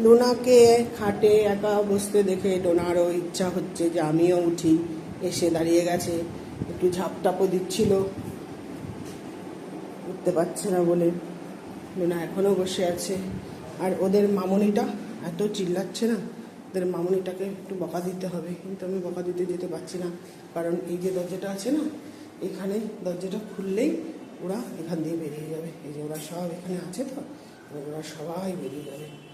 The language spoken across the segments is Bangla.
ডোনাকে খাটে একা বসতে দেখে ডোনারও ইচ্ছা হচ্ছে যে আমিও উঠি। এসে দাঁড়িয়ে গেছে। একটু ঝাপটাপও দিচ্ছিল। উঠতে পারছে না বলে। ডোনা এখনও বসে আছে। আর ওদের মামনিটা এত চিল্লাচ্ছে না। ওদের মামনিটাকে একটু বকা দিতে হবে। কিন্তু আমি বকা দিতে যেতে পারছি না। কারণ এই যে দরজাটা আছে না, এখানে দরজাটা খুললেই ওরা এখান দিয়ে বেরিয়ে যাবে। এই যে ওরা সব এখানে আছে তো ওরা সবাই বেরিয়ে যাবে।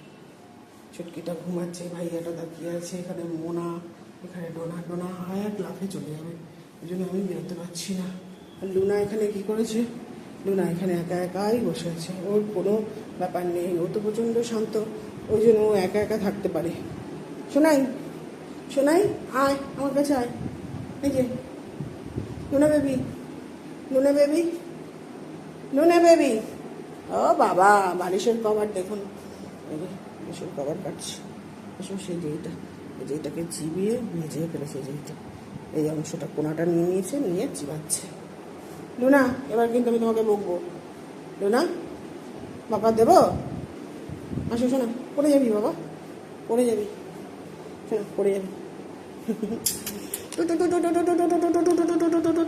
ছুটকিটা ঘুমাচ্ছে, ভাইয়াটা তাকিয়ে আছে, এখানে মোনা, এখানে ডোনা ডোনা হয় এক লাফে চলে যাবে। ওই জন্য আমি বেরোতে পারছি না। আর লুনা এখানে কি করেছে? লুনা এখানে একা একাই বসে আছে। ওর কোনো ব্যাপার নেই, ও তো প্রচণ্ড শান্ত। ওই জন্য ও একা একা থাকতে পারে। শোনাই শোনাই আয়, আমার কাছে আয়। এই যে, Luna baby Luna baby Luna baby. ও বাবা, বালিশের কভার দেখুন। বালিশের কভার কাটছে এসব সেই যেইটা যেইটাকে চিবিয়ে ভিজিয়ে ফেলেছে যেইটা। এই অংশটা কোনাটা নিয়ে নিয়েছে, নিয়ে চিবাচ্ছে। লুনা, এবার কিন্তু আমি তোমাকে বকবো। লুনা, বাবা দেবো? আসো, শোনা, পড়ে যাবি বাবা, পড়ে যাবি। শোনা, পড়ে যাবি।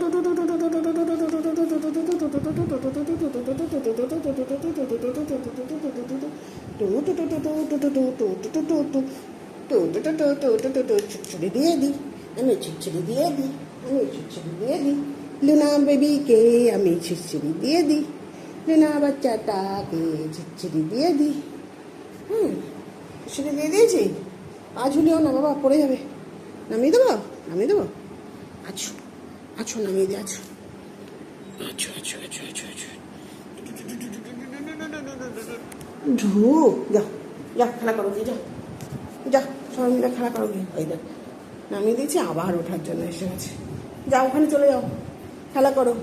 ছিটছিড়ি দিয়ে দিই আমি ছিটছিড়ি দিয়ে দিই আমি ছিটছিড়ি দিয়ে দিই লুনা বেবিকে আমি ছিটছিড়ি দিয়ে দিই লুনা বাচ্চাটাকে ছিটছিড়ি দিয়ে দিই হুম ছিটছিড়ি দিয়ে দিয়েছি আজ ঝুলিও না বাবা পড়ে যাবে নামিয়ে দেবো নামিয়ে দেবো আছো আছো নামিয়ে দিয়ে আছো আছো আছো আছো আছো আছো ঢুক, যাও যা খেলা করো গিয়ে, যাও। যা সবাই মিলে খেলা করো গিয়ে। ওই দেখ, নামিয়ে দিয়েছি, আবার ওঠার জন্য এসে গেছে। যাও, ওখানে চলে যাও, খেলা করো।